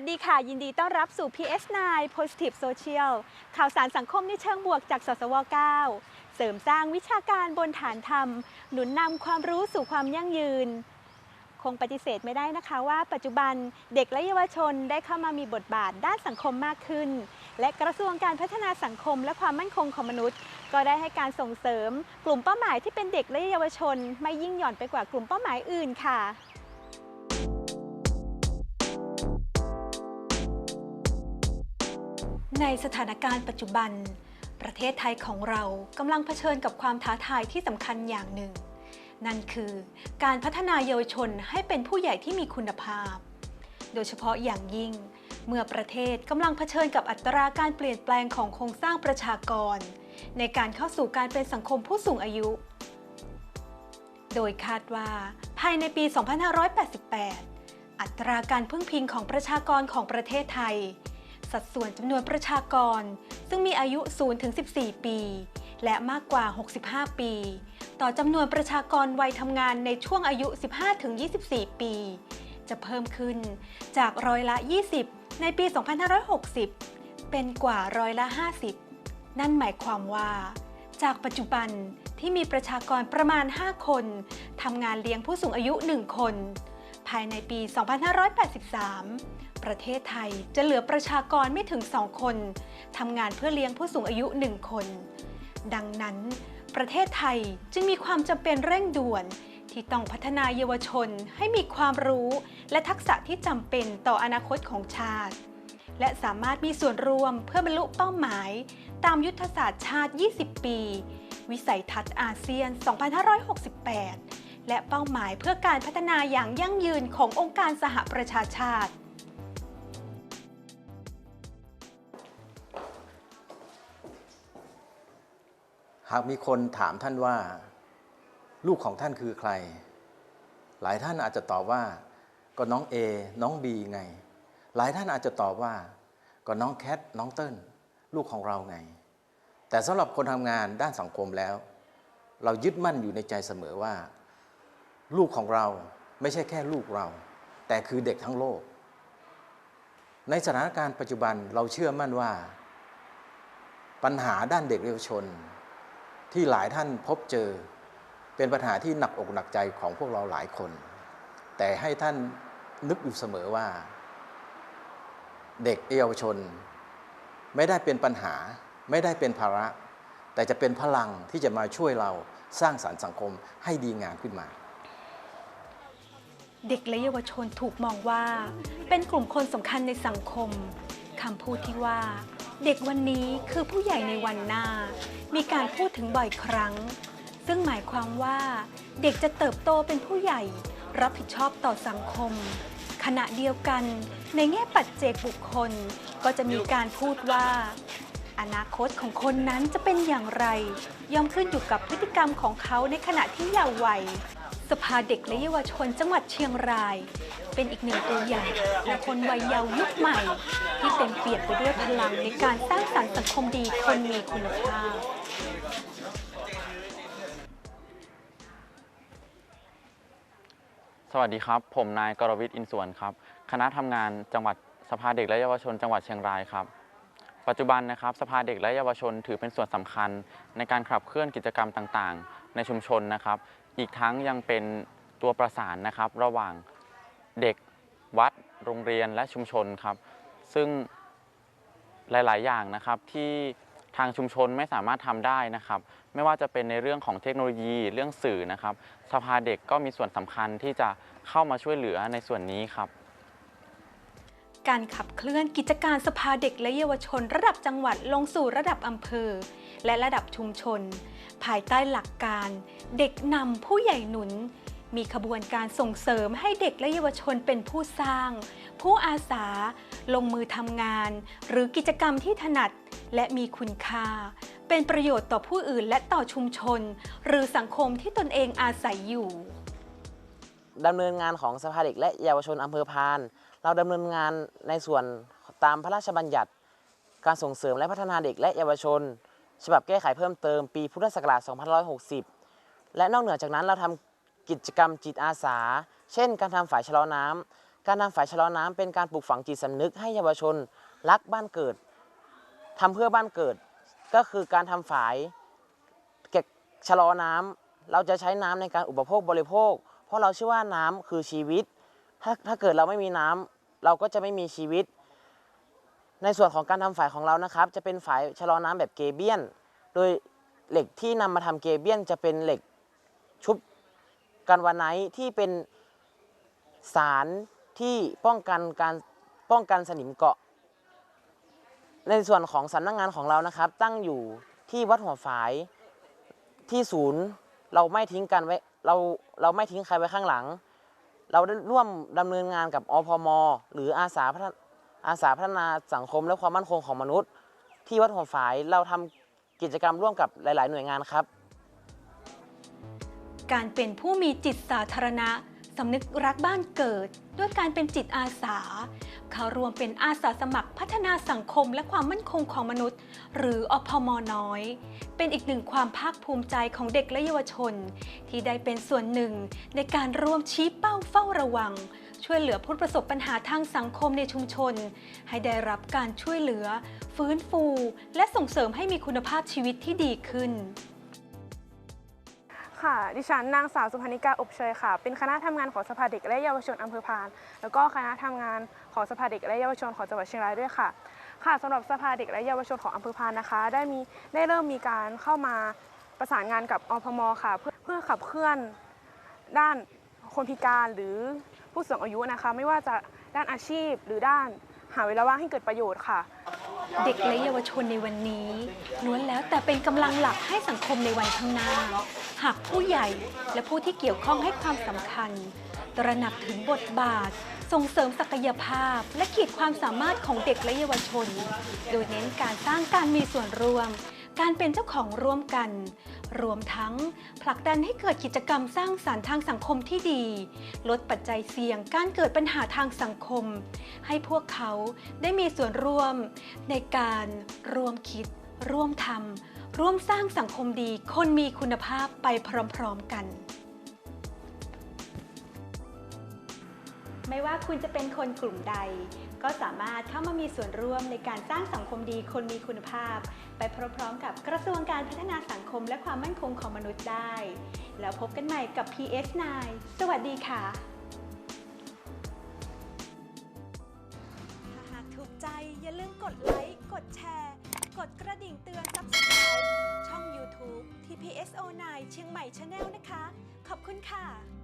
วัสดีค่ะ ยินดีต้อนรับสู่ PS9 Positive Social ข่าวสารสังคมในเชิงบวกจาก สสว 9 เสริมสร้างวิชาการบนฐานธรรม หนุนนำความรู้สู่ความยั่งยืน คงปฏิเสธไม่ได้นะคะว่าปัจจุบันเด็กและเยาวชนได้เข้ามามีบทบาทด้านสังคมมากขึ้น และกระทรวงการพัฒนาสังคมและความมั่นคงของมนุษย์ ก็ได้ให้การส่งเสริม กลุ่มเป้าหมายที่เป็นเด็กและเยาวชน ไม่ยิ่งหย่อนไปกว่ากลุ่มเป้าหมายอื่นค่ะ ในสถานการณ์ปัจจุบัน ประเทศไทยของเรากำลังเผชิญกับความท้าทายที่สำคัญอย่างหนึ่ง นั่นคือการพัฒนาเยาวชนให้เป็นผู้ใหญ่ที่มีคุณภาพ โดยเฉพาะอย่างยิ่ง เมื่อประเทศกำลังเผชิญกับอัตราการเปลี่ยนแปลงของโครงสร้างประชากร ในการเข้าสู่การเป็นสังคมผู้สูงอายุ โดยคาดว่าภายในปี 2588 อัตราการพึ่งพิงของประชากรของประเทศไทย สัดส่วนจำนวนประชากร ซึ่งมีอายุ 0-14 ปี และมากกว่า 65 ปี ต่อจำนวนประชากรวัยทำงานในช่วงอายุ 15-24 ปี จะเพิ่มขึ้นจากร้อยละ 20 ในปี 2560 เป็นกว่าร้อยละ 50 นั่นหมายความว่า จากปัจจุบันที่มีประชากรประมาณ 5 คนทำงานเลี้ยงผู้สูงอายุ 1 คน ภายในปี 2583 ประเทศไทยจะเหลือประชากรไม่ถึง2คนทำงานเพื่อเลี้ยงผู้สูงอายุ1คน ดังนั้น ประเทศไทยจึงมีความจำเป็นเร่งด่วน ที่ต้องพัฒนาเยาวชนให้มีความรู้และทักษะที่จำเป็นต่ออนาคตของชาติ และสามารถมีส่วนร่วมเพื่อบรรลุเป้าหมาย ตามยุทธศาสตร์ชาติ 20 ปี วิสัยทัศน์อาเซียน 2568และเป้าหมายเพื่อการพัฒนาอย่างยั่งยืนขององค์การสหประชาชาติ หากมีคนถามท่านว่า ลูกของท่านคือใคร หลายท่านอาจจะตอบว่า ก็น้องเอน้องบีไง หลายท่านอาจจะตอบว่า ก็น้องแคทน้องเติ้ลลูกของเราไง แต่สำหรับคนทำงานด้านสังคมแล้ว เรายึดมั่นอยู่ในใจเสมอว่า ลูกของเราไม่ใช่แค่ลูกเรา แต่คือเด็กทั้งโลก ในสถานการณ์ปัจจุบันเราเชื่อมั่นว่า ปัญหาด้านเด็กเยาวชน ที่หลายท่านพบเจอ เป็นปัญหาที่หนักอกหนักใจของพวกเราหลายคน แต่ให้ท่านนึกอยู่เสมอว่า เด็กเยาวชน ไม่ได้เป็นปัญหา ไม่ได้เป็นภาระ แต่จะเป็นพลังที่จะมาช่วยเราสร้างสรรค์สังคมให้ดีงามขึ้นมา เด็กและเยาวชนถูกมองว่า เป็นกลุ่มคนสำคัญในสังคมคำพูดที่ว่า เด็กวันนี้คือผู้ใหญ่ในวันหน้า มีการพูดถึงบ่อยครั้ง ซึ่งหมายความว่าเด็กจะเติบโตเป็นผู้ใหญ่ รับผิดชอบต่อสังคม ขณะเดียวกัน ในแง่ปัจเจกบุคคล ก็จะมีการพูดว่า อนาคตของคนนั้นจะเป็นอย่างไร ย่อมขึ้นอยู่กับพฤติกรรมของเขาในขณะที่เยาว์วัย สภาเด็กและเยาวชนจังหวัดเชียงราย เป็นอีกหนึ่งตัวอย่างของคนวัยเยาว์ยุคใหม่ ที่เต็มเปี่ยมไปด้วยพลังในการสร้างสรรค์สังคมดีคนมีคุณภาพสวัสดีครับ ผมนายกรวิทย์อินสวนครับ คณะทำงานจังหวัดสภาเด็กและเยาวชน จังหวัดเชียงรายครับ ปัจจุบันนะครับสภาเด็กและเยาวชนถือเป็นส่วนสำคัญ ในการขับเคลื่อนกิจกรรมต่างๆ ในชุมชนนะครับ อีกทั้งยังเป็นตัวประสานนะครับ ระหว่างเด็กวัดโรงเรียนและชุมชนครับ ซึ่งหลาย ๆ อย่างนะครับที่ทางชุมชนไม่สามารถทำได้นะครับ ไม่ว่าจะเป็นในเรื่องของเทคโนโลยีเรื่องสื่อนะครับ สภาเด็กก็มีส่วนสำคัญที่จะเข้ามาช่วยเหลือในส่วนนี้ครับ การขับเคลื่อนกิจการสภาเด็กและเยาวชน ระดับจังหวัดลงสู่ระดับอำเภอ และระดับชุมชน ภายใต้หลักการ เด็กนำผู้ใหญ่หนุน มีขบวนการส่งเสริมให้เด็กและเยาวชนเป็นผู้สร้าง ผู้อาสา ลงมือทำงาน หรือกิจกรรมที่ถนัดและมีคุณค่า เป็นประโยชน์ต่อผู้อื่นและต่อชุมชน หรือสังคมที่ตนเองอาศัยอยู่ดำเนินงานของสภาเด็กและเยาวชนอำเภอพาน เราดำเนินงานในส่วนตามพระราชบัญญัติการส่งเสริมและพัฒนาเด็กและเยาวชน ฉบับแก้ไขเพิ่มเติมปีพุทธศักราช2560 และนอกเหนือจากนั้นเราทำกิจกรรมจิตอาสา เช่น การทำฝายชะลอน้ำการทำฝายชะลอน้ำเป็นการปลูกฝังจิตสำนึกให้เยาวชน รักบ้านเกิดทำเพื่อบ้านเกิด ก็คือการทำฝายเก็บชะลอน้ำเราจะใช้น้ำในการอุปโภคบริโภค เพราะเราเชื่อว่าน้ำคือชีวิต ถ้าถ้าเกิดเราไม่มีน้ำเราก็จะไม่มีชีวิต ในส่วนของการทำฝายของเรานะครับ จะเป็นฝายชะลอน้ำแบบเกเบียน โดยเหล็กที่นำมาทำเกเบียน จะเป็นเหล็กชุบกันวานไนที่เป็นสารที่ป้องกันการป้องกันสนิมเกาะ ในส่วนของสำนักงานของเรานะครับ ตั้งอยู่ที่วัดหัวฝายที่ศูนย์เราไม่ทิ้งกันไว้เราเราไม่ทิ้งใครไว้ข้างหลัง เราได้ร่วมดำเนินงานกับอพม หรืออาสาพัฒนอาสาพัฒนาสังคมและความมั่นคงของมนุษย์ ที่วัดหัวฝายเราทำกิจกรรมร่วมกับหลาย ๆ หน่วยงานครับ การเป็นผู้มีจิตสาธารณะ สำนึกรักบ้านเกิด ด้วยการเป็นจิตอาสา เข้ารวมเป็นอาสาสมัครพัฒนาสังคมและความมั่นคงของมนุษย์ หรืออพมน้อย เป็นอีกหนึ่งความภาคภูมิใจของเด็กและเยาวชน ที่ได้เป็นส่วนหนึ่งในการร่วมชี้เป้าเฝ้าระวัง ช่วยเหลือผู้ประสบปัญหาทางสังคมในชุมชน ให้ได้รับการช่วยเหลือ ฟื้นฟู และส่งเสริมให้มีคุณภาพชีวิตที่ดีขึ้น ค่ะ ดิฉันนางสาวสุพนิกาอบเชยค่ะ เป็นคณะทำงานของสภาเด็กและเยาวชนอำเภอพาน แล้วก็คณะทำงานของสภาเด็กและเยาวชนของจังหวัดเชียงรายด้วยค่ะ ค่ะสำหรับสภาเด็กและเยาวชนของอำเภอพานนะคะ ได้มีได้เริ่มมีการเข้ามาประสานงานกับอพมค่ะ เพื่อเพื่อขับเคลื่อนด้านคนพิการหรือผู้สูงอายุนะคะ ไม่ว่าจะด้านอาชีพหรือด้านหาเวลาว่างให้เกิดประโยชน์ค่ะ เด็กและเยาวชนในวันนี้ล้วนแล้วแต่เป็นกำลังหลักให้สังคมในวันข้างหน้า หากผู้ใหญ่และผู้ที่เกี่ยวข้องให้ความสำคัญ ตระหนักถึงบทบาท ส่งเสริมศักยภาพ และขีดความสามารถของเด็กและเยาวชน โดยเน้นการสร้างการมีส่วนร่วม การเป็นเจ้าของร่วมกัน รวมทั้งผลักดันให้เกิดกิจกรรมสร้างสารรค์ทางสังคมที่ดี ลดปัจจัยเสี่ยงการเกิดปัญหาทางสังคม ให้พวกเขาได้มีส่วนร่วม ในการร่วมคิด ร่วมทำร่วมสร้างสังคมดี คนมีคุณภาพไปพร้อมๆกัน ไม่ว่าคุณจะเป็นคนกลุ่มใด ก็สามารถเข้ามามีส่วนร่วมในการสร้างสังคมดีคนมีคุณภาพ ไปพร้อมๆกับกระทรวงการพัฒนาสังคมและความมั่นคงของมนุษย์ได้ แล้วพบกันใหม่กับ PS9 สวัสดีค่ะถ้าหากถูกใจอย่าลืมกดไลค์กดแชร์ กดกระดิ่งเตือน Subscribe ช่อง YouTube TPSO9 เชียงใหม่ Channel นะคะ ขอบคุณค่ะ